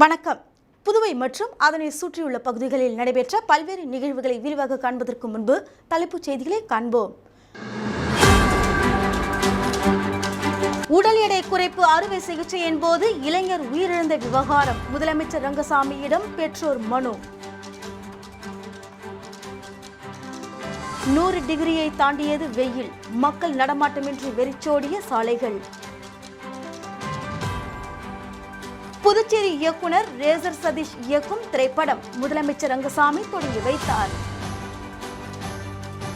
வணக்கம். புதுவை மற்றும் அதனை சுற்றியுள்ள பகுதிகளில் நடைபெற்ற பல்வேறு நிகழ்வுகளை விரிவாக காண்பதற்கு முன்பு தலைப்புச் செய்திகளை காண்போம். உடல் எடை குறைப்பு அறுவை சிகிச்சையின் போது இளைஞர் உயிரிழந்த விவகாரம் முதலமைச்சர் ரங்கசாமியிடம் பெற்றோர் மனு. நூறு டிகிரியை தாண்டியது வெயில் மக்கள் நடமாட்டமின்றி வெறிச்சோடிய சாலைகள். புதுச்சேரி இயக்குனர் ரேசர் சதீஷ் இயக்கும் திரைப்படம். முதலமைச்சர் ரங்கசாமி தொடங்கி வைத்தார்.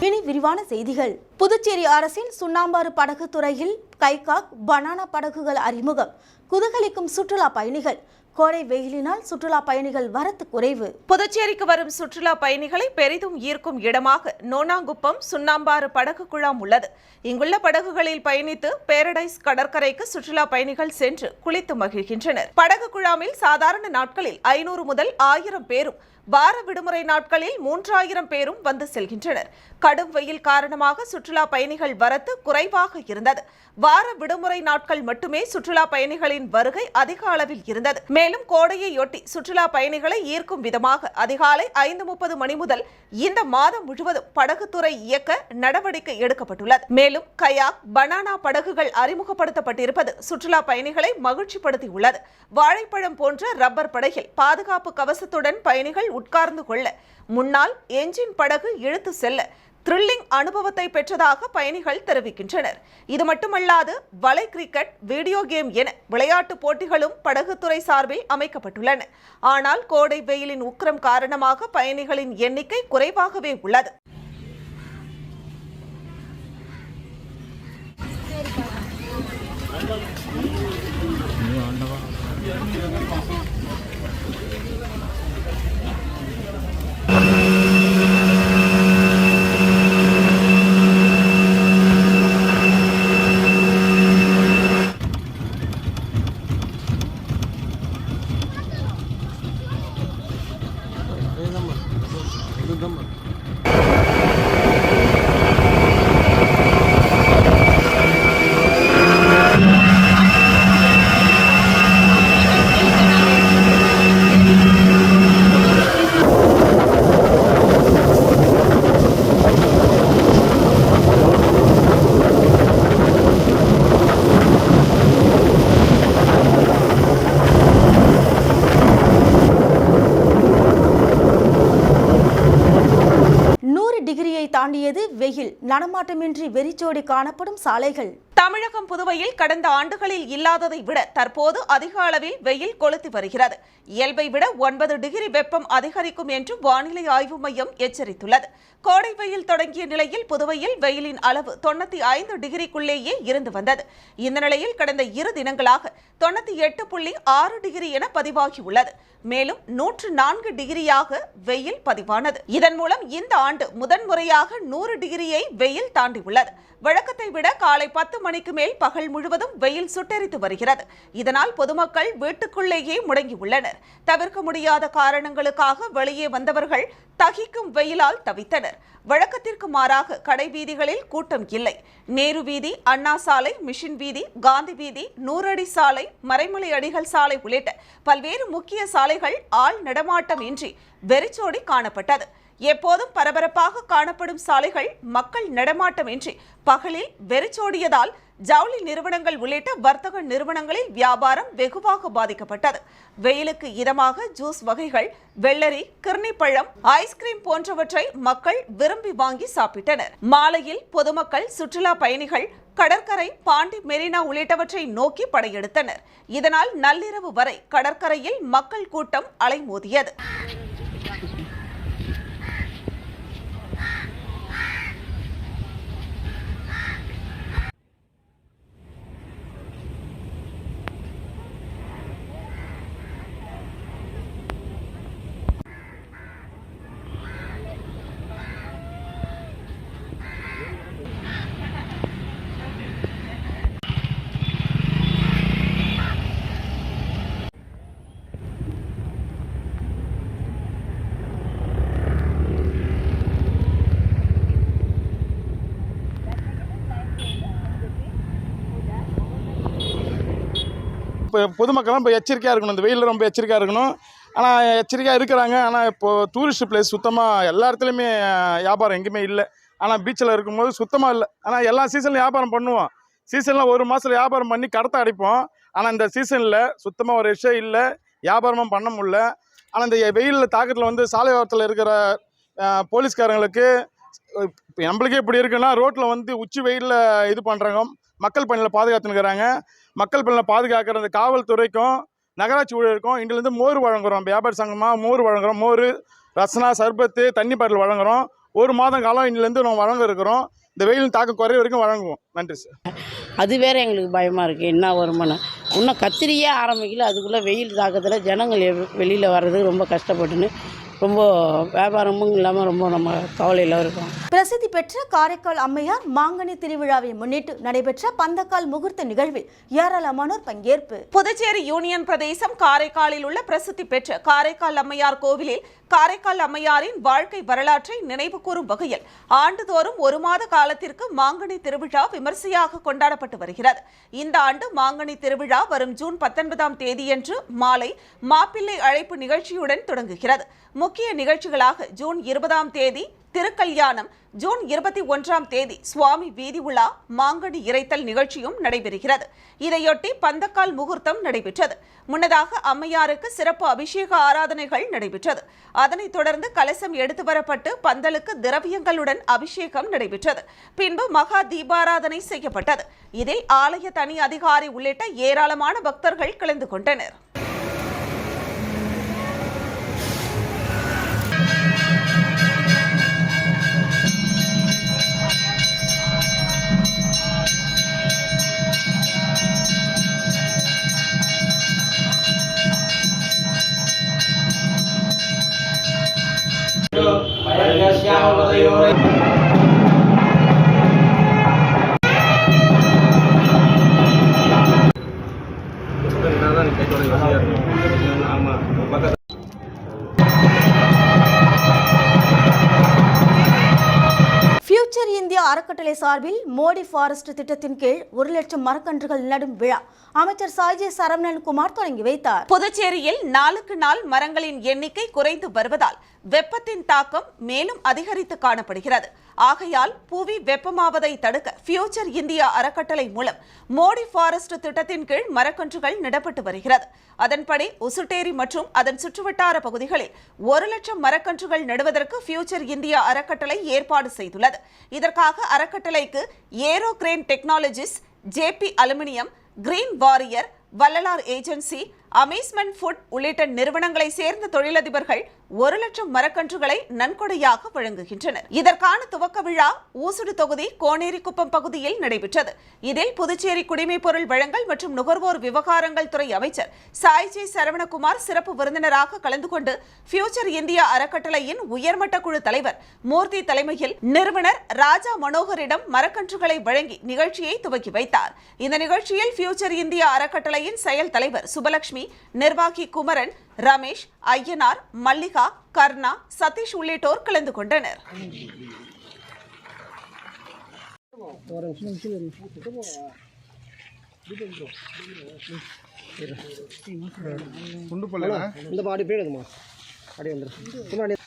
இனி விரிவான செய்திகள். புதுச்சேரி அரசின் சுண்ணாம்பாறு படகு துறையில் கைகாக் பனானா படகுகள் அறிமுகம். குதகலிக்கும் சுற்றுலா பயணிகள். கோடை வெயிலினால் சுற்றுலா பயணிகள் வரத்து குறைவு. புதுச்சேரிக்கு வரும் சுற்றுலா பயணிகளை பெரிதும் ஈர்க்கும் இடமாக நோனாங்குப்பம் சுண்ணாம்பாறு படகு குழாம் உள்ளது. இங்குள்ள படகுகளில் பயணித்து பேரடைஸ் கடற்கரைக்கு சுற்றுலா பயணிகள் சென்று குளித்து மகிழ்கின்றனர். படகு குழாமில் சாதாரண நாட்களில் ஐநூறு முதல் ஆயிரம் பேரும் வார விடுமுறை நாட்களில் மூன்றாயிரம் பேரும் வந்து செல்கின்றனர். கடும் வெயில் காரணமாக சுற்றுலா பயணிகள் வரத்து குறைவாக இருந்தது. வார விடுமுறை நாட்கள் மட்டுமே சுற்றுலா பயணிகளின் வருகை அதிக அளவில் இருந்தது. மேலும் கோடையொட்டி சுற்றுலா பயணிகளை ஈர்க்கும் விதமாக அதிகாலை ஐந்து முப்பது மணி முதல் இந்த மாதம் முழுவதும் படகுத்துறை இயக்க நடவடிக்கை எடுக்கப்பட்டுள்ளது. மேலும் கயாக் பனானா படகுகள் அறிமுகப்படுத்தப்பட்டிருப்பது சுற்றுலா பயணிகளை மகிழ்ச்சிப்படுத்தியுள்ளது. வாழைப்பழம் போன்ற ரப்பர் படகில் பாதுகாப்பு கவசத்துடன் பயணிகள் உட்கார்ந்து கொள்ள. முன்னால் என்ஜின் படகு இழுத்து செல்ல. த்ரில்லிங் அனுபவத்தை பெற்றதாக பயணிகள் தெரிவிக்கின்றனர். இது மட்டுமல்லாது வலை கிரிக்கெட் வீடியோ கேம் என விளையாட்டு போட்டிகளும் படகுத்துறை சார்பில் அமைக்கப்பட்டுள்ளன. ஆனால் கோடை வெயிலின் உக்கிரம் காரணமாக பயணிகளின் எண்ணிக்கை குறைவாகவே உள்ளது. டிகிரியை தாண்டியது வெயில். நடமாட்டமின்றி வெறிச்சோடி காணப்படும் சாலைகள். தமிழகம் புதுவையில் கடந்த ஆண்டுகளில் இல்லாததை விட தற்போது அதிக அளவில் வெயில் கொளுத்தி வருகிறது. இயல்பை விட ஒன்பது டிகிரி வெப்பம் அதிகரிக்கும் என்று வானிலை ஆய்வு மையம் எச்சரித்துள்ளது. கோடை வெயில் தொடங்கிய நிலையில் புதுவையில் வெயிலின் அளவு தொண்ணூத்தி ஐந்து டிகிரிக்குள்ளேயே இருந்து வந்தது. இந்த நிலையில் கடந்த இரு தினங்களாக தொண்ணூத்தி எட்டு புள்ளி ஆறு டிகிரி என பதிவாகியுள்ளது. மேலும் நூற்று நான்கு டிகிரியாக வெயில் பதிவானது. இதன் மூலம் இந்த ஆண்டு முதன்முறையாக நூறு டிகிரியை வெயில் தாண்டியுள்ளது. வழக்கத்தை விட காலை பத்து மணிக்கு மேல் பகல் முழுவதும் வெயில் சுட்டெரித்து வருகிறது. இதனால் பொதுமக்கள் வீட்டுக்குள்ளேயே முடங்கியுள்ளனர். தவிர்க்க முடியாத காரணங்களுக்காக வெளியே வந்தவர்கள் தகிக்கும் வெயிலால் தவித்தனர். வழக்கத்திற்கு மாறாக கடை வீதிகளில் கூட்டம் இல்லை. நேரு வீதி அண்ணா சாலை மிஷின் வீதி காந்தி வீதி நூறடி சாலை மறைமலை அடிகள் சாலை உள்ளிட்ட பல்வேறு முக்கிய சாலைகள் ஆள் நடமாட்டம் இன்றி வெறிச்சோடி காணப்பட்டது. எப்போதும் பரபரப்பாக காணப்படும் சாலைகள் மக்கள் நடமாட்டமின்றி பகலில் வெறிச்சோடியதால் ஜவுளி நிறுவனங்கள் உள்ளிட்ட வர்த்தக நிறுவனங்களில் வியாபாரம் வெகுவாக பாதிக்கப்பட்டது. வெயிலுக்கு இதமாக ஜூஸ் வகைகள் வெள்ளரி கிர்னிப்பழம் ஐஸ்கிரீம் போன்றவற்றை மக்கள் விரும்பி வாங்கி சாப்பிட்டனர். மாலையில் பொதுமக்கள் சுற்றுலா பயணிகள் கடற்கரை பாண்டி மெரினா உள்ளிட்டவற்றை நோக்கி படையெடுத்தனர். இதனால் நள்ளிரவு வரை கடற்கரையில் மக்கள் கூட்டம் அலைமோதியது. இப்போ பொதுமக்கள்லாம் இப்போ எச்சரிக்கையாக இருக்கணும். இந்த வெயிலில் ரொம்ப எச்சரிக்கையாக இருக்கணும். ஆனால் எச்சரிக்கையாக இருக்கிறாங்க. ஆனால் இப்போது டூரிஸ்ட் பிளேஸ் சுத்தமாக எல்லா இடத்துலையுமே வியாபாரம் எங்கேயுமே இல்லை. ஆனால் பீச்சில் இருக்கும்போது சுத்தமாக இல்லை. ஆனால் எல்லா சீசன்லையும் வியாபாரம் பண்ணுவோம். சீசனில் ஒரு மாதத்தில் வியாபாரம் பண்ணி கடத்தை அடைப்போம். ஆனால் இந்த சீசனில் சுத்தமாக ஒரு விஷயம் இல்லை. வியாபாரமும் பண்ண முடில ஆனால் இந்த வெயிலில் தாக்கத்தில் வந்து சாலை ஓரத்தில் இருக்கிற போலீஸ்காரங்களுக்கு இப்போ நம்மளுக்கே இப்படி இருக்குன்னா ரோட்டில் வந்து உச்சி வெயிலில் இது பண்ணுறாங்க மக்கள் பணியில் பாதுகாத்துனுக்குறாங்க மக்கள் பலனை பாதுகாக்கிற அந்த காவல்துறைக்கும் நகராட்சி ஊழியருக்கும் இங்கிலேருந்து மோர் வழங்குகிறோம் வியாபாரி சங்கமாக மோர் வழங்குறோம். மோர் ரசனா சர்பத்து தண்ணி பாட்டில் வழங்குறோம். ஒரு மாதம் காலம் இன்னிலேருந்து நம்ம வழங்க இருக்கிறோம். இந்த வெயிலின் தாக்கம் குறைய வரைக்கும் வழங்குவோம். நன்றி சார். அது வேற எங்களுக்கு பயமாக இருக்குது என்ன வருமானம் இன்னும் கத்திரியே ஆரம்பிக்கல. அதுக்குள்ளே வெயில் தாக்கத்தில் ஜனங்கள் வெளியில் வர்றது ரொம்ப கஷ்டப்பட்டுன்னு ரொம்ப வியாபாரமும் இல்லாமல் ரொம்ப நம்ம கவலையில் இருக்கோம். பிரசித்தி பெற்ற காரைக்கால் அம்மையார் மாங்கனி திருவிழாவை முன்னிட்டு நடைபெற்ற பந்தக்கால் முகூர்த்த நிகழ்வில் ஏராளமானோர் பங்கேற்பு. புதுச்சேரி யூனியன் பிரதேசம் காரைக்காலில் உள்ள பிரசித்தி பெற்ற காரைக்கால் அம்மையார் கோவிலில் காரைக்கால் அம்மையாரின் வாழ்க்கை வரலாற்றை நினைவு கூறும் வகையில் ஆண்டுதோறும் ஒரு மாத காலத்திற்கு மாங்கனி திருவிழா விமர்சையாக கொண்டாடப்பட்டு வருகிறது. இந்த ஆண்டு மாங்கனி திருவிழா வரும் ஜூன் பத்தொன்பதாம் தேதியன்று மாலை மாப்பிள்ளை அழைப்பு நிகழ்ச்சியுடன் தொடங்குகிறது. முக்கிய நிகழ்ச்சிகளாக ஜூன் இருபதாம் தேதி திருக்கல்யாணம். ஜூன் இருபத்தி ஒன்றாம் தேதி சுவாமி வீதி உலா மாங்கனி இறைத்தல் நிகழ்ச்சியும் நடைபெறுகிறது. இதையொட்டி பந்தக்கால் முகூர்த்தம் நடைபெற்றது. முன்னதாக அம்மையாருக்கு சிறப்பு அபிஷேக ஆராதனைகள் நடைபெற்றது. அதனைத் தொடர்ந்து கலசம் எடுத்து வரப்பட்டு பந்தலுக்கு திரவியங்களுடன் அபிஷேகம் நடைபெற்றது. பின்பு மகா தீபாராதனை செய்யப்பட்டது. இதில் ஆலய தனி அதிகாரி உள்ளிட்ட ஏராளமான பக்தர்கள் கலந்து கொண்டனர். ஃபியூச்சர் அறக்கட்டளை சார்பில் மோடி ஃபாரஸ்ட் திட்டத்தின் கீழ் ஒரு லட்சம் மரக்கன்றுகள் நடும் விழா. அமைச்சர் சாய்ஜி சரவணன் குமார் தொடங்கி வைத்தார். புதுச்சேரியில் நாளுக்கு நாள் மரங்களின் எண்ணிக்கை குறைந்து வருவதால் வெப்பத்தின் தாக்கம் மேலும் அதிகரித்து காணப்படுகிறது. ஆகையால் புவி வெப்பமாவதை தடுக்க ஃபியூச்சர் இந்தியா அறக்கட்டளை மூலம் மோடி ஃபாரஸ்ட் திட்டத்தின் கீழ் மரக்கன்றுகள் நடப்பட்டு வருகிறது. அதன்படி உசுட்டேரி மற்றும் அதன் சுற்றுவட்டார பகுதிகளில் ஒரு லட்சம் மரக்கன்றுகள் நடுவதற்கு ஃபியூச்சர் இந்தியா அறக்கட்டளை ஏற்பாடு செய்துள்ளது. இதற்காக அறக்கட்டளைக்கு aero crane technologies JP aluminium green warrior Vallalar agency amusement food உள்ளிட்ட நிறுவனங்களை சேர்ந்த தொழிலதிபர்கள் ஒரு லட்சம் மரக்கன்றுகளை நன்கொடையாக வழங்குகின்றனர். இதற்கான துவக்க விழா ஊசுடு தொகுதி கோனேரிக்குப்பம் பகுதியில் நடைபெற்றது. இதில் புதுச்சேரி குடிமைப் பொருள் வழங்கல் மற்றும் நுகர்வோர் விவகாரங்கள் துறை அமைச்சர் சாய்ஜி சரவணகுமார் சிறப்பு விருந்தினராக கலந்து கொண்டு ஃபியூச்சர் இந்தியா அறக்கட்டளையின் உயர்மட்ட குழு தலைவர் மூர்த்தி தலைமையில் நிறுவனர் ராஜா மனோகரிடம் மரக்கன்றுகளை வழங்கி நிகழ்ச்சியை துவக்கி வைத்தார். இந்த நிகழ்ச்சியில் ஃபியூச்சர் இந்தியா அறக்கட்டளையின் செயல் தலைவர் சுபலட்சுமி நிர்வாகி குமரன் ரமேஷ் ஐயனார் மல்லிகா கர்ணா சதீஷ் உள்ளிட்டோர் கலந்து கொண்டனர். இந்த பாடி போயிடுதுமா வந்துடும்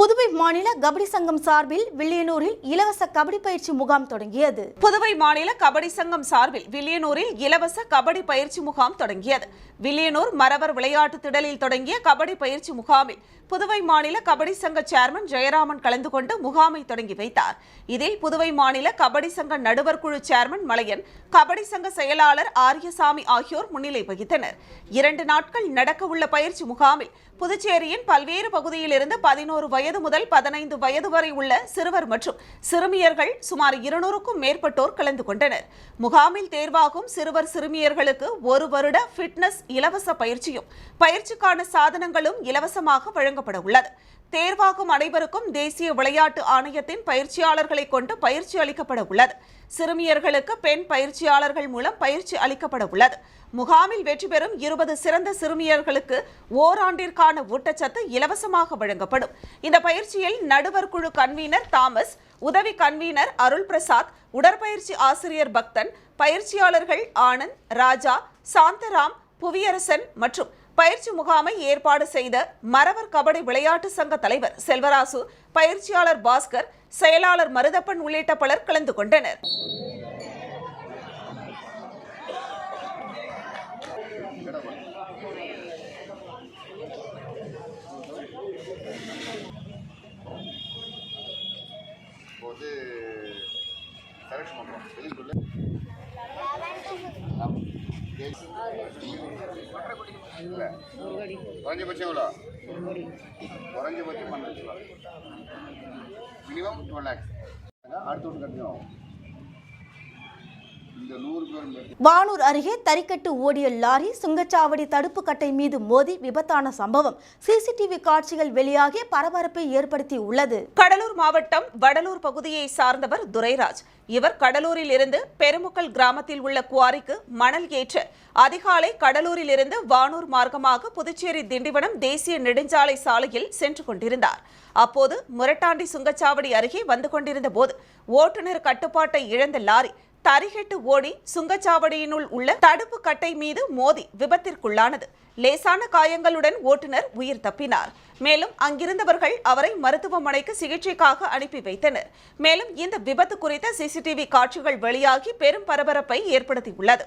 புதுவை மாநில கபடி சங்கம் சார்பில் வில்லியனூரில் இலவச கபடி பயிற்சி முகாம் தொடங்கியது. புதுவை மாநில கபடி சங்கம் சார்பில் வில்லியனூரில் இலவச கபடி பயிற்சி முகாம் தொடங்கியது. வில்லியனூர் மரவர் விளையாட்டு திடலில் தொடங்கிய கபடி பயிற்சி முகாமில் புதுவை மாநில கபடி சங்க சேர்மன் ஜெயராமன் கலந்து கொண்டு முகாமை தொடங்கி வைத்தார். இதில் புதுவை மாநில கபடி சங்க நடுவர் குழு சேர்மன் மலையன் கபடி சங்க செயலாளர் ஆரியசாமி ஆகியோர் முன்னிலை வகித்தனர். இரண்டு நாட்கள் நடக்க உள்ள பயிற்சி முகாமில் புதுச்சேரியின் பல்வேறு பகுதியிலிருந்து பதினோரு வயது முதல் பதினைந்து வயது வரை உள்ள சிறுவர் மற்றும் சிறுமியர்கள் சுமார் இருநூறுக்கும் மேற்பட்டோர் கலந்து கொண்டனர். முகாமில் தேர்வாகும் சிறுவர் சிறுமியர்களுக்கு ஒரு வருட ஃபிட்னஸ் இலவச பயிற்சியும் பயிற்சிக்கான சாதனங்களும் இலவசமாக வழங்கப்பட உள்ளது தேர்வாகும் அனைவருக்கும் தேசிய விளையாட்டு ஆணையத்தின் பயிற்சியாளர்களை கொண்டு பயிற்சி அளிக்கப்பட உள்ளது சிறுமியர்களுக்கு பெண் பயிற்சியாளர்கள் மூலம் பயிற்சி அளிக்கப்பட உள்ளது முகாமில் வெற்றி பெறும் இருபது சிறந்த சிறுமியர்களுக்கு ஓராண்டிற்கான ஊட்டச்சத்து இலவசமாக வழங்கப்படும். இந்த பயிற்சியில் நடுவர் குழு கன்வீனர் தாமஸ் உதவி கன்வீனர் அருள் பிரசாத் உடற்பயிற்சி ஆசிரியர் பக்தன் பயிற்சியாளர்கள் ஆனந்த் ராஜா சாந்தராம் புவியரசன் மற்றும் பயிற்சி முகாமை ஏற்பாடு செய்த மரவர் கபடி விளையாட்டு சங்க தலைவர் செல்வராசு பயிற்சியாளர் பாஸ்கர் செயலாளர் மருதப்பன் உள்ளிட்ட பலர் கலந்து கொண்டனர். வந்து இல்லை குறைஞ்சபட்சம் எவ்வளோ? குறைஞ்சபட்சம் பன்னெண்டு லட்சம் மினிமம் டுவெல் லேக்ஸ். அடுத்த ஒன்று கண்டினியூ ஆகும் இந்த நூறு பேர் மேற்கு வானூர் அருகே தறிக்கட்டு ஓடிய லாரி சுங்கச்சாவடி தடுப்பு கட்டை மீது மோதி விபத்தான சம்பவம். சிசிடிவி காட்சிகள் வெளியாகி பரபரப்பை ஏற்படுத்தி உள்ளது கடலூர் மாவட்டம் வடலூர் பகுதியை சார்ந்தவர் துரைராஜ். இவர் கடலூரில் இருந்து பெருமுக்கல் கிராமத்தில் உள்ள குவாரிக்கு மணல் ஏற்ற அதிகாலை கடலூரில் இருந்து வானூர் மார்க்கமாக புதுச்சேரி திண்டிவனம் தேசிய நெடுஞ்சாலை சாலையில் சென்று கொண்டிருந்தார். அப்போது முரட்டாண்டி சுங்கச்சாவடி அருகே வந்து கொண்டிருந்த போது ஓட்டுநர் கட்டுப்பாட்டை இழந்த லாரி தரிகெட்டு ஓடி சுங்கச்சாவடியினுள் உள்ள தடுப்பு கட்டை மீது மோதி விபத்திற்குள்ளானது. லேசான காயங்களுடன் ஓட்டுநர் உயிர் தப்பினார். மேலும் அங்கிருந்தவர்கள் அவரை மருத்துவமனைக்கு சிகிச்சைக்காக அனுப்பி வைத்தனர். மேலும் இந்த விபத்து குறித்த சிசிடிவி காட்சிகள் வெளியாகி பெரும் பரபரப்பை ஏற்படுத்தியுள்ளது.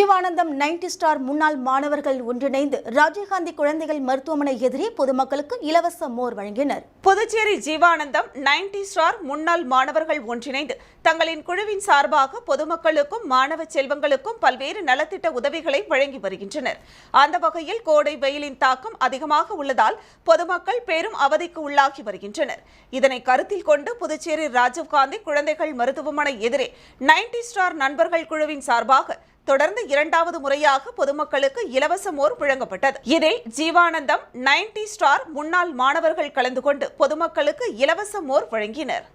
ஜீவானந்தம் நைன்டி ஸ்டார் முன்னாள் மாணவர்கள் ஒன்றிணைந்து ராஜீவ்காந்தி குழந்தைகள் மருத்துவமனை எதிரே பொதுமக்களுக்கு இலவச மோர் வழங்கினர். புதுச்சேரி ஜீவானந்தம் 90 ஸ்டார் முன்னாள் மாணவர்கள் ஒன்றிணைந்து தங்களின் குழுவின் சார்பாக பொதுமக்களுக்கும் மாணவ செல்வங்களுக்கும் பல்வேறு நலத்திட்ட உதவிகளை வழங்கி வருகின்றனர். அந்த வகையில் கோடை வெயிலின் தாக்கம் அதிகமாக உள்ளதால் பொதுமக்கள் பெரும் அவதிக்கு உள்ளாகி வருகின்றனர். இதனை கருத்தில் கொண்டு புதுச்சேரி ராஜீவ்காந்தி குழந்தைகள் மருத்துவமனை எதிரே 90 ஸ்டார் நண்பர்கள் குழுவின் சார்பாக தொடர்ந்து இரண்டாவது முறையாக பொதுமக்களுக்கு இலவச மோர் வழங்கப்பட்டது. இதில் ஜீவானந்தம் 90 ஸ்டார் முன்னாள் மாணவர்கள் கலந்து கொண்டு பொதுமக்களுக்கு இலவச மோர் வழங்கினர்.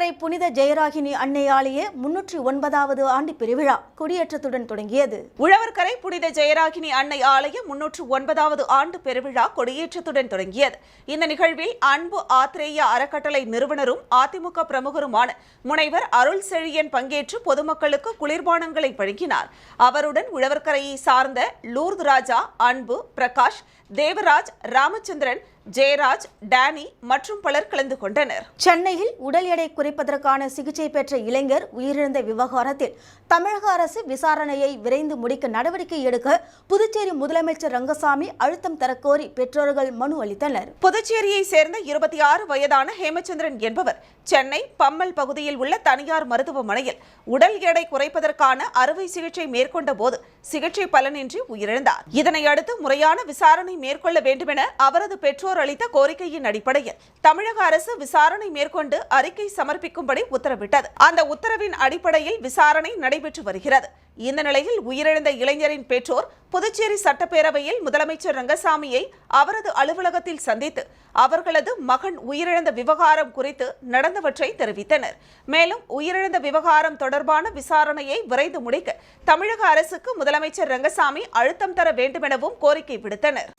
உழவர்கரை புனித ஜெயராகினி அன்னை ஆலய முன்னூற்றி ஒன்பதாவது ஆண்டு பெருவிழா கொடியேற்றத்துடன் தொடங்கியது. உழவர்கரை புனித ஜெயராகினி அன்னை ஆலய முன்னூற்று ஒன்பதாவது ஆண்டு பெருவிழா கொடியேற்றத்துடன் தொடங்கியது. இந்த நிகழ்வில் அன்பு ஆத்திரேய அறக்கட்டளை நிறுவனரும் அதிமுக பிரமுகருமான முனைவர் அருள் செழியன் பங்கேற்று பொதுமக்களுக்கு குளிர்பானங்களை வழங்கினார். அவருடன் உழவர்கரையை சார்ந்த லூர்து ராஜா அன்பு பிரகாஷ் தேவராஜ் ராமச்சந்திரன் ஜெயராஜ் டேனி மற்றும் பலர் கலந்து கொண்டனர். சென்னையில் உடல் எடை குறைப்பதற்கான சிகிச்சை பெற்ற இளைஞர் உயிரிழந்த விவகாரத்தில் தமிழக அரசு விசாரணையை விரைந்து முடிக்க நடவடிக்கை எடுக்க புதுச்சேரி முதலமைச்சர் ரங்கசாமி அழுத்தம் தரக்கோரி பெற்றோர்கள் மனு அளித்தனர். புதுச்சேரியை சேர்ந்த இருபத்தி ஆறு வயதான ஹேமச்சந்திரன் என்பவர் சென்னை பம்மல் பகுதியில் உள்ள தனியார் மருத்துவமனையில் உடல் எடை குறைப்பதற்கான அறுவை சிகிச்சை மேற்கொண்ட போது சிகிச்சை பலனின்றி உயிரிழந்தார். இதனை அடுத்து முறையான விசாரணை மேற்கொள்ள வேண்டுமென அவரது பெற்றோர் அளித்த கோரிக்கையின் அடிப்படையில் தமிழக அரசு விசாரணை மேற்கொண்டு அறிக்கை சமர்ப்பிக்கும்படி உத்தரவிட்டது. அந்த உத்தரவின் அடிப்படையில் விசாரணை நடைபெற்று வருகிறது. இந்த நிலையில் உயிரிழந்த இளைஞரின் பெற்றோர் புதுச்சேரி சட்டப்பேரவையில் முதலமைச்சர் ரங்கசாமியை அவரது அலுவலகத்தில் சந்தித்து அவர்களது மகன் உயிரிழந்த விவகாரம் குறித்து நடந்தவற்றை தெரிவித்தனர். மேலும் உயிரிழந்த விவகாரம் தொடர்பான விசாரணையை விரைந்து முடிக்க தமிழக அரசுக்கு முதலமைச்சர் ரங்கசாமி அழுத்தம் தர வேண்டுமெனவும் கோரிக்கை விடுத்தனர்.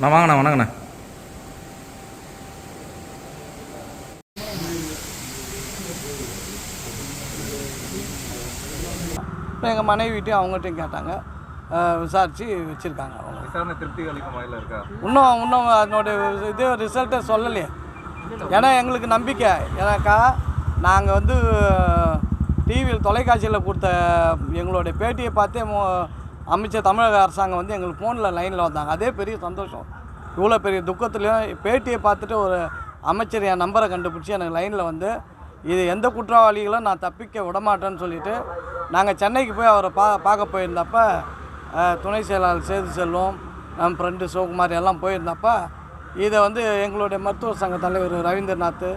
நான் வாங்கண்ணா வணக்கண்ணா இப்போ எங்கள் மனைவிட்டையும் அவங்ககிட்டையும் கேட்டாங்க. விசாரித்து வச்சுருக்காங்க அவங்க. விசாரணை திருப்தி அளிக்கும் இருக்கா? இன்னும் இன்னும் அதனுடைய இது ரிசல்ட்டை சொல்லலையே. ஏன்னா எங்களுக்கு நம்பிக்கை. ஏன்னாக்கா நாங்கள் வந்து டிவியில் தொலைக்காட்சியில் கொடுத்த எங்களுடைய பேட்டியை பார்த்தே மு- அமைச்சர் தமிழக அரசாங்கம் வந்து எங்களுக்கு ஃபோனில் லைனில் வந்தாங்க. அதே பெரிய சந்தோஷம். இவ்வளோ பெரிய துக்கத்துலேயும் பேட்டியை பார்த்துட்டு ஒரு அமைச்சர் என் நம்பரை கண்டுபிடிச்சி எனக்கு லைனில் வந்து இது எந்த குற்றவாளிகளும் நான் தப்பிக்க விடமாட்டேன்னு சொல்லிட்டு நாங்கள் சென்னைக்கு போய் அவரை பா பார்க்க போயிருந்தப்ப துணை செயலாளர் சேது செல்வம் நம் ஃப்ரெண்டு சிவகுமார் எல்லாம் போயிருந்தப்ப இதை வந்து எங்களுடைய மருத்துவ சங்க தலைவர் ரவீந்திரநாத்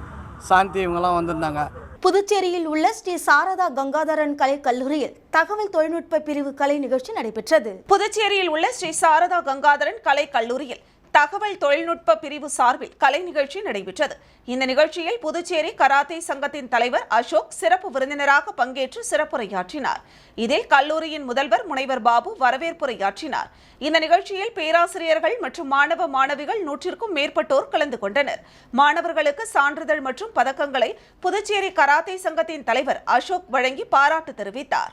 சாந்தி இவங்கெல்லாம் வந்திருந்தாங்க. புதுச்சேரியில் உள்ள ஸ்ரீ சாரதா கங்காதரன் கலை கல்லூரியில் தகவல் தொழில்நுட்ப பிரிவு கலை நிகழ்ச்சி நடைபெற்றது. புதுச்சேரியில் உள்ள ஸ்ரீ சாரதா கங்காதரன் கலை கல்லூரியில் தகவல் தொழில்நுட்ப பிரிவு சார்பில் கலை நிகழ்ச்சி நடைபெற்றது. இந்த நிகழ்ச்சியில் புதுச்சேரி கராத்தே சங்கத்தின் தலைவர் அசோக் சிறப்பு விருந்தினராக பங்கேற்று சிறப்புரையாற்றினார். இதில் கல்லூரியின் முதல்வர் முனைவர் பாபு வரவேற்புரையாற்றினார். இந்த நிகழ்ச்சியில் பேராசிரியர்கள் மற்றும் மாணவ மாணவிகள் நூற்றிற்கும் மேற்பட்டோர் கலந்து கொண்டனர். மாணவர்களுக்கு சான்றிதழ் மற்றும் பதக்கங்களை புதுச்சேரி கராத்தே சங்கத்தின் தலைவர் அசோக் வழங்கி பாராட்டு தெரிவித்தார்.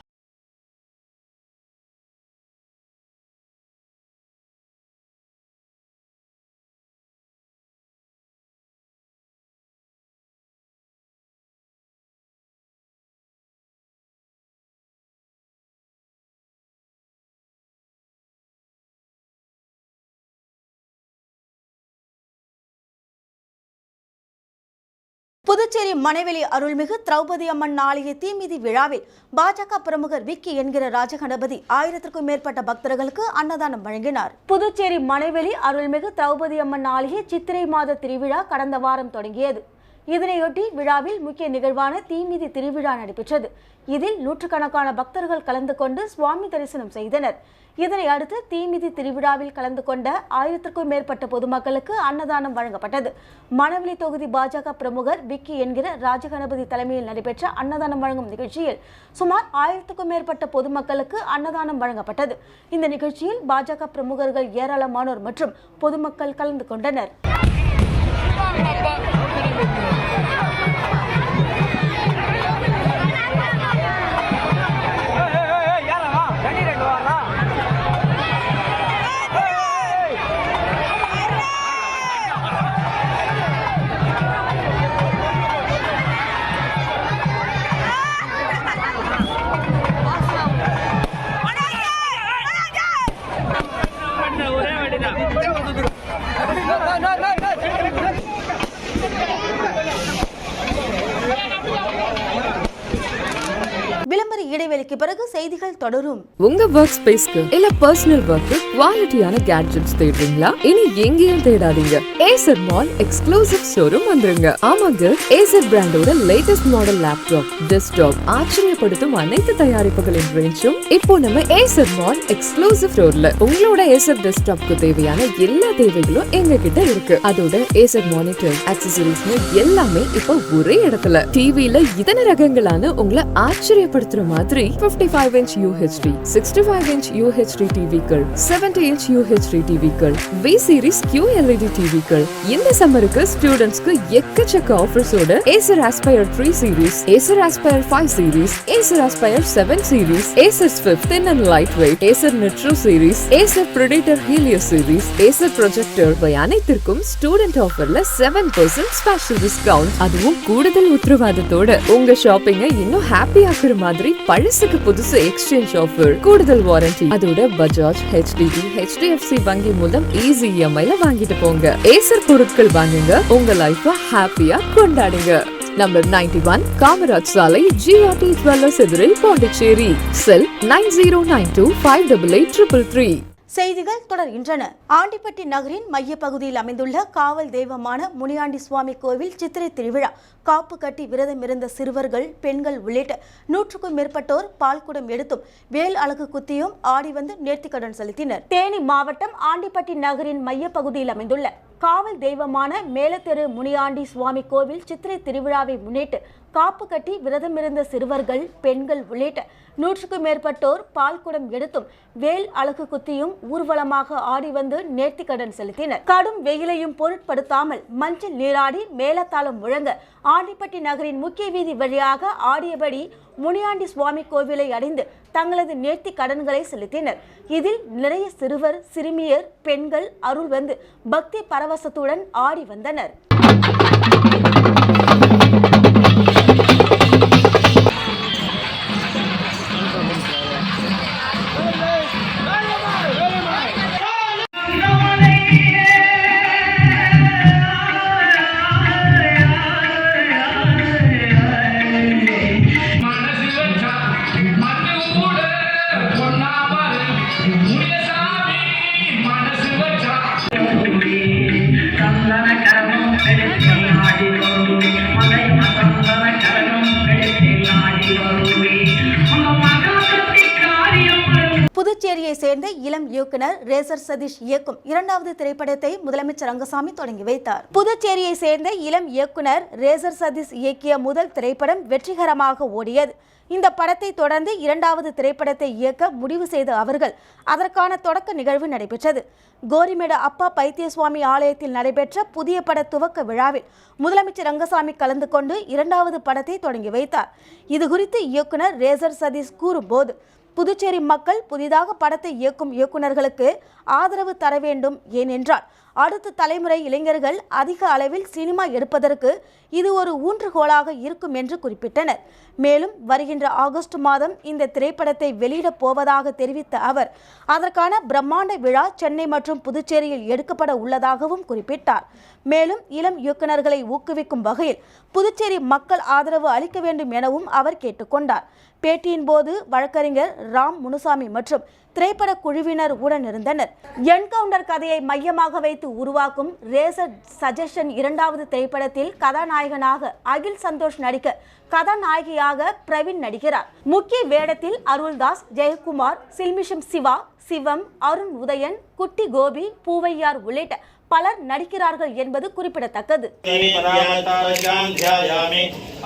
புதுச்சேரி மனைவெளி அருள்மிகு திரௌபதி அம்மன் ஆலய தீமிதி விழாவில் பாஜக பிரமுகர் விக்கி என்கிற ராஜகணபதி ஆயிரத்திற்கும் மேற்பட்ட பக்தர்களுக்கு அன்னதானம் வழங்கினார். புதுச்சேரி மனைவெளி அருள்மிகு திரௌபதி அம்மன் ஆலய சித்திரை மாத திருவிழா கடந்த வாரம் தொடங்கியது. இதனையொட்டி விழாவில் முக்கிய நிகழ்வான தீமிதி திருவிழா நடைபெற்றது. இதில் நூற்றுக்கணக்கான பக்தர்கள் கலந்து கொண்டு சுவாமி தரிசனம் செய்தனர். இதனை அடுத்து தீமிதி திருவிழாவில் கலந்து கொண்ட ஆயிரத்திற்கும் மேற்பட்ட பொதுமக்களுக்கு அன்னதானம் வழங்கப்பட்டது. மணவெளி தொகுதி பாஜக பிரமுகர் விக்கி என்கிற ராஜகணபதி தலைமையில் நடைபெற்ற அன்னதானம் வழங்கும் நிகழ்ச்சியில் சுமார் ஆயிரத்துக்கும் மேற்பட்ட பொதுமக்களுக்கு அன்னதானம் வழங்கப்பட்டது. இந்த நிகழ்ச்சியில் பாஜக பிரமுகர்கள் ஏராளமானோர் மற்றும் பொதுமக்கள் கலந்து கொண்டனர். இடைவெளிக்கு பிறகு செய்திகள் தொடரும். உங்க ஒர்க் ஸ்பேஸ்க்கு இல்ல பர்சனல் ஒர்க்கு குவாலிட்டியான கேட்ஜெட்ஸ் தேடுறீங்களா? இனி எங்கேயும் தேடாதீங்க. ஏசர் மால் எக்ஸ்க்ளூசிவ் ஷோரூம் வந்துருங்க. ஆமாங்க ஏசர் பிராண்டோட லேட்டஸ்ட் மாடல் லேப்டாப் டெஸ்க்டாப் ஆச்சரியப்படுத்தும் அனைத்து தயாரிப்புகளின் ரேஞ்சும் இப்போ நம்ம ஏசர் மால் எக்ஸ்க்ளூசிவ் ஸ்டோர்ல உங்களோட ஏசர் டெஸ்க்டாப்க்கு தேவையான எல்லா தேவைகளும் எங்க கிட்ட இருக்கு. அதோட ஏசர் மானிட்டர் ஆக்சசரிஸ்னு எல்லாமே இப்போ ஒரே இடத்துல. டிவில இதன ரகங்களான உங்களை ஆச்சரியப்படுத்துற மாதிரி 55 five inch UHD sixty five inch UHD டிவிக்கள் seventy inch UHD டிவிக்கள் வி சீரிஸ் கியூ எல்இடி டிவிக்கள் இந்த சம்மருக்கு ஸ்டூடெண்ட்ஸ்க்கு எக்கச்சக்க ஆஃபர்ஸோட Acer Aspire three series Acer Aspire five series Acer Aspire seven series Acer Swift and light weight Acer Nitro series Acer Predator Helios series Acer projector இவை அனைத்திற்கும் student ஆஃபர்ல seven percent special discount அதுவும் கூடுதல் உத்தரவாதத்தோட உங்க ஷாப்பிங்கை இன்னும் happy ஆக்குற மாதிரி பழசுக்கு புதுசு எக்ஸ்சேஞ்ச் ஆஃபர் கூடுதல் வாரண்டி அதோட பஜாஜ் ஹெச்டிபி ஹெச்டிஎஃப்சி வங்கி மூலம் ஈஸி இஎம்ஐல வாங்கிட்டு போங்க. ஏசர் பொருட்கள் வாங்குங்க உங்க லைஃப ஹாப்பியா கொண்டாடுங்க. நம்பர் 91 ஒன் காமராஜ் சாலை ஜிஆர்டி ஜுவல்லர்ஸ் எதிரில் Pondicherry cell nine zero nine two five double eight triple three செய்திகள் தொடர்கின்றன. ஆண்டிப்பட்டி நகரின் மையப்பகுதியில் அமைந்துள்ள காவல் தெய்வமான முனியாண்டி சுவாமி கோவில் சித்திரை திருவிழா. காப்பு கட்டி விரதமிருந்த சிறுவர்கள் பெண்கள் உள்ளிட்ட நூற்றுக்கும் மேற்பட்டோர் பால்குடம் எடுத்தும் வேல் அழகு குத்தியும் ஆடி வந்து நேர்த்திக்கடன் செலுத்தினர். தேனி மாவட்டம் ஆண்டிப்பட்டி நகரின் மையப்பகுதியில் அமைந்துள்ள காவல் தெய்வமான மேலத்தெரு முனியாண்டி சுவாமி கோவில் சித்திரை திருவிழாவை முன்னிட்டு காப்பு கட்டி விரதமிருந்த சிறுவர்கள் பெண்கள் உள்ளிட்ட நூற்றுக்கும் மேற்பட்டோர் பால்குடம் எடுத்தும் வேல் அழகு குத்தியும் ஊர்வலமாக ஆடி வந்து நேர்த்திக்கடன் செலுத்தினர். கடும் வெயிலையும் பொருட்படுத்தாமல் மஞ்சள் நீராடி மேலத்தாளம் முழங்க ஆண்டிப்பட்டி நகரின் முக்கிய வீதி வழியாக ஆடியபடி முனியாண்டி சுவாமி கோவிலை அடைந்து தங்களது நேர்த்தி கடன்களை செலுத்தினர். இதில் நிறைய சிறுவர் சிறுமியர் பெண்கள் அருள் வந்து பக்தி பரவசத்துடன் ஆடி வந்தனர். இயக்குனர் ரேசர் சதீஷ் இயக்கும் இரண்டாவது திரைப்படத்தை முதலமைச்சர் ரங்கசாமி தொடங்கி வைத்தார். புதுச்சேரியை சேர்ந்த இளம் இயக்குனர் ரேசர் சதீஷ் இயக்கிய முதல் திரைப்படம் வெற்றிகரமாக ஓடியது. இந்த படத்தை தொடர்ந்து இரண்டாவது திரைப்படத்தை இயக்க முடிவு செய்த அவர்கள் அதற்கான தொடக்க நிகழ்வு நடைபெற்றது. கோரிமேடு அப்பா பைத்தியசுவாமி ஆலயத்தில் நடைபெற்ற புதிய பட துவக்க விழாவில் முதலமைச்சர் ரங்கசாமி கலந்து கொண்டு இரண்டாவது படத்தை தொடங்கி வைத்தார். இதுகுறித்து இயக்குனர் ரேசர் சதீஷ் கூறும்போது புதுச்சேரி மக்கள் புதிதாக படத்தை இயக்கும் இயக்குனர்களுக்கு ஆதரவு தர வேண்டும் ஏனென்றால் அடுத்த தலைமுறை இளைஞர்கள் அதிக அளவில் சினிமா எடுப்பதற்கு இது ஒரு ஊன்றுகோலாக இருக்கும் என்று குறிப்பிட்டனர். மேலும் வருகின்ற ஆகஸ்ட் மாதம் இந்த திரைப்படத்தை வெளியிடப் போவதாக தெரிவித்த அவர் அதற்கான பிரம்மாண்ட விழா சென்னை மற்றும் புதுச்சேரியில் எடுக்கப்பட உள்ளதாகவும் குறிப்பிட்டார். மேலும் இளம் இயக்குனர்களை ஊக்குவிக்கும் வகையில் புதுச்சேரி மக்கள் ஆதரவு அளிக்க வேண்டும் எனவும் அவர் கேட்டுக்கொண்டார் பேட்டியின் போது வழக்கறிஞர் ராம் முனுசாமி மற்றும் திரைப்பட குழுவினர் உடன் இருந்தனர். என்கவுண்டர் கதையை மையமாக வைத்து உருவாக்கும் ரேசர் சஜஷன் இரண்டாவது திரைப்படத்தில் கதாநாயகனாக அகில் சந்தோஷ் நடிக்க கதாநாயகியாக பிரவீன் நடிக்கிறார். முக்கிய வேடத்தில் அருள்தாஸ் ஜெயக்குமார் சில்மிஷம் சிவா சிவம் அருண் உதயன் குட்டி கோபி பூவையார் உள்ளிட்ட பலர் நடிக்கிறார்கள் என்பது குறிப்பிடத்தக்கது.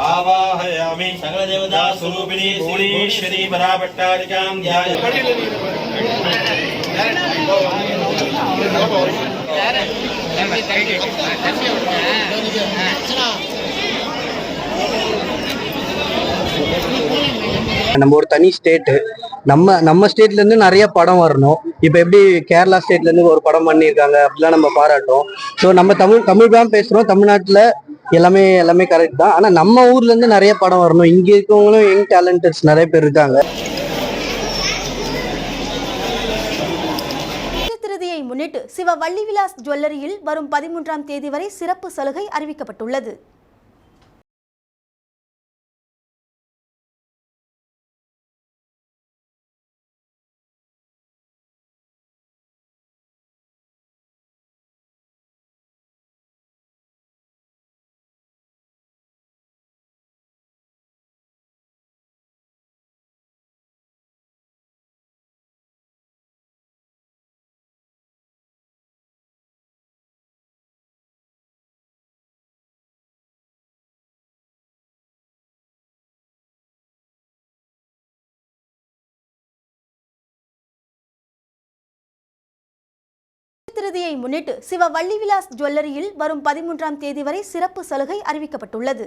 ஆவாஹயாமி நம்ம ஒரு தனி ஸ்டேட்டு நம்ம நம்ம ஸ்டேட்ல இருந்து நிறைய படம் வரணும். இப்போ எப்படி கேரளா ஸ்டேட்ல இருந்து ஒரு படம் பண்ணியிருக்காங்க அப்படிலாம் நம்ம பாராட்டுறோம். ஸோ நம்ம தமிழ் தமிழ் தான் பேசுகிறோம் தமிழ்நாட்டில் எல்லாமே எல்லாமே கரெக்ட் தான். ஆனால் நம்ம ஊர்ல இருந்து நிறைய படம் வரணும். இங்கே இருக்கவங்களும் யங் டேலண்டர்ஸ் நிறைய பேர் இருக்காங்க. திருதியை முன்னிட்டு சிவ வள்ளிவிலாஸ் ஜுவல்லரியில் வரும் பதிமூன்றாம் தேதி வரை சிறப்பு சலுகை அறிவிக்கப்பட்டுள்ளது. திருதியை முன்னிட்டு சிவ வள்ளிவிலாஸ் ஜுவல்லரியில் வரும் பதிமூன்றாம் தேதி வரை சிறப்பு சலுகை அறிவிக்கப்பட்டுள்ளது.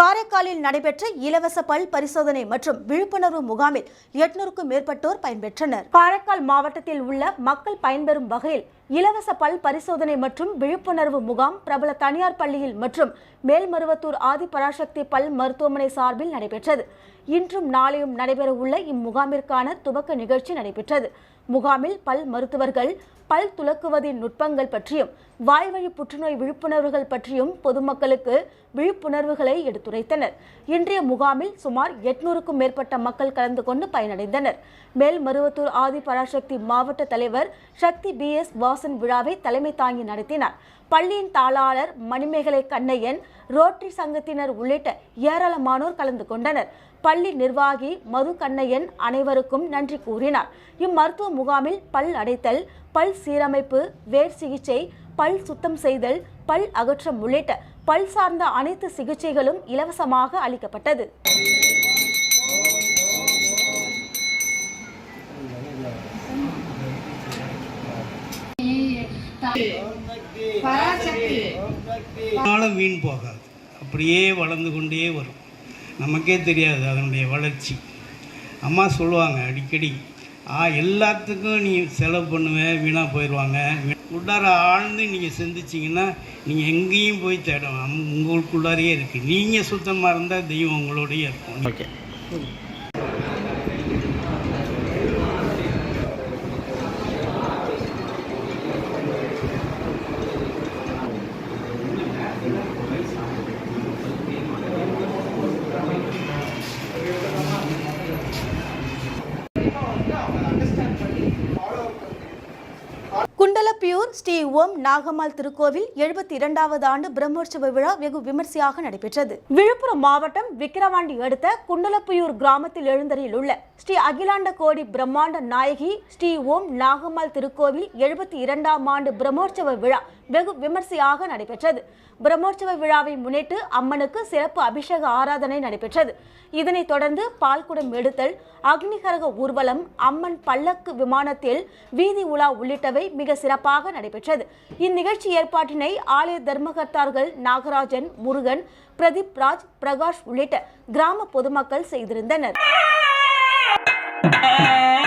காரைக்காலில் நடைபெற்ற இலவச பல் பரிசோதனை மற்றும் விழிப்புணர்வு முகாமில் எட்நூறுக்கும் மேற்பட்டோர் பயன்பெற்றனர். காரைக்கால் மாவட்டத்தில் உள்ள மக்கள் பயன்பெறும் வகையில் இலவச பல் பரிசோதனை மற்றும் விழிப்புணர்வு முகாம் பிரபல தனியார் பள்ளியில் மற்றும் மேல்மருவத்தூர் ஆதி பராசக்தி பல் மருத்துவமனை சார்பில் நடைபெற்றது. இன்றும் நாளையும் நடைபெறவுள்ள இம்முகாமிற்கான துவக்க நிகழ்ச்சி நடைபெற்றது. முகாமில் பல் மருத்துவர்கள் பல் துலக்குவதின் நுட்பங்கள் பற்றியும் வாய்வழி புற்றுநோய் விழிப்புணர்வுகள் பற்றியும் பொதுமக்களுக்கு விழிப்புணர்வுகளை எடுத்துரைத்தனர். இன்றைய முகாமில் சுமார் எட்நூறுக்கும் மேற்பட்ட மக்கள் கலந்து கொண்டு பயனடைந்தனர். மேல்மருவத்தூர் ஆதி பராசக்தி மாவட்ட தலைவர் சக்தி பி எஸ் வாசன் விழாவை தலைமை தாங்கி நடத்தினார். பள்ளியின் தாளாளர் மணிமேகலை கண்ணையன் ரோட்டரி சங்கத்தினர் உள்ளிட்ட ஏராளமானோர் கலந்து கொண்டனர். பள்ளி நிர்வாகி மது கண்ணையன் அனைவருக்கும் நன்றி கூறினார். இம்மருத்துவ முகாமில் பல் அடைத்தல் பல் சீரமைப்பு வேர் சிகிச்சை பல் சுத்தம் செய்தல் பல் அகற்றம் உள்ளிட்ட பல் சார்ந்த அனைத்து சிகிச்சைகளும் இலவசமாக அளிக்கப்பட்டது. நாளும் வீண் போகாது. அப்படியே வளர்ந்து கொண்டே வரும். நமக்கே தெரியாது அதனுடைய வளர்ச்சி. அம்மா சொல்லுவாங்க அடிக்கடி எல்லாத்துக்கும் நீ செலவு பண்ணுவேன் வீணாக போயிடுவாங்க உள்ளார ஆழ்ந்து நீங்கள் சிந்திச்சிங்கன்னா நீங்கள் எங்கேயும் போய் தேடலாம் உங்களுக்குள்ளாரையே இருக்குது நீங்கள் சுத்தமாக இருந்தால் தெய்வம் உங்களோடையே இருக்கும். ஓகே குண்டலப்பியூர் ஸ்ரீ ஓம் நாகம்மாள் திருக்கோவில் எழுபத்தி இரண்டாவது ஆண்டு பிரம்மோற்சவ விழா வெகு விமர்சையாக நடைபெற்றது. விழுப்புரம் மாவட்டம் விக்கிரவாண்டி அடுத்த குண்டலப்பையூர் கிராமத்தில் எழுந்தரில் உள்ள ஸ்ரீ அகிலாண்ட கோடி பிரம்மாண்ட நாயகி ஸ்ரீ ஓம் நாகம்மாள் திருக்கோவில் எழுபத்தி இரண்டாம் ஆண்டு பிரம்மோற்சவ விழா வெகு விமர்சையாக நடைபெற்றது. பிரம்மோற்சவ விழாவை முன்னிட்டு அம்மனுக்கு சிறப்பு அபிஷேக ஆராதனை நடைபெற்றது. இதனைத் தொடர்ந்து பால்குடம் எடுத்தல் அக்னிகரக ஊர்வலம் அம்மன் பல்லக்கு விமானத்தில் வீதி உலா உள்ளிட்டவை மிக சிறப்பாக நடைபெற்றது. இந்நிகழ்ச்சி ஏற்பாட்டினை ஆலய தர்மகர்த்தார்கள் நாகராஜன் முருகன் பிரதீப் ராஜ் பிரகாஷ் உள்ளிட்ட கிராம பொதுமக்கள் செய்திருந்தனர்.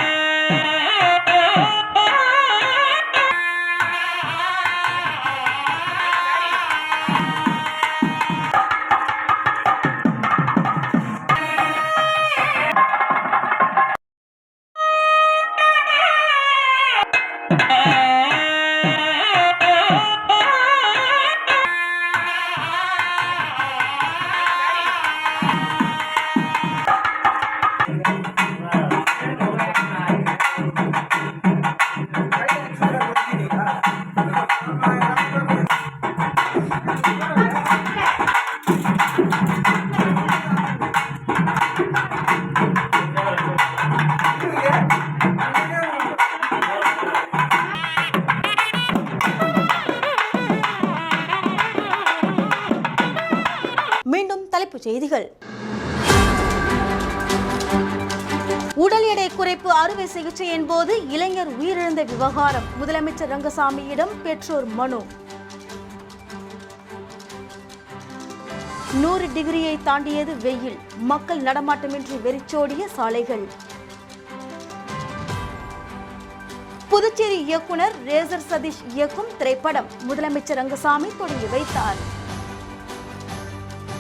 செய்திகள். உடல் எடை குறைப்பு அறுவை சிகிச்சையின் போது இளைஞர் உயிரிழந்த விவகாரம். முதலமைச்சர் ரங்கசாமியிடம் பெற்றோர் மனு. நூறு டிகிரியை தாண்டியது வெயில். மக்கள் நடமாட்டமின்றி வெறிச்சோடிய சாலைகள். புதுச்சேரி இயக்குனர் ரேசர் சதீஷ் இயக்கும் திரைப்படம். முதலமைச்சர் ரங்கசாமி தொடங்கி வைத்தார்.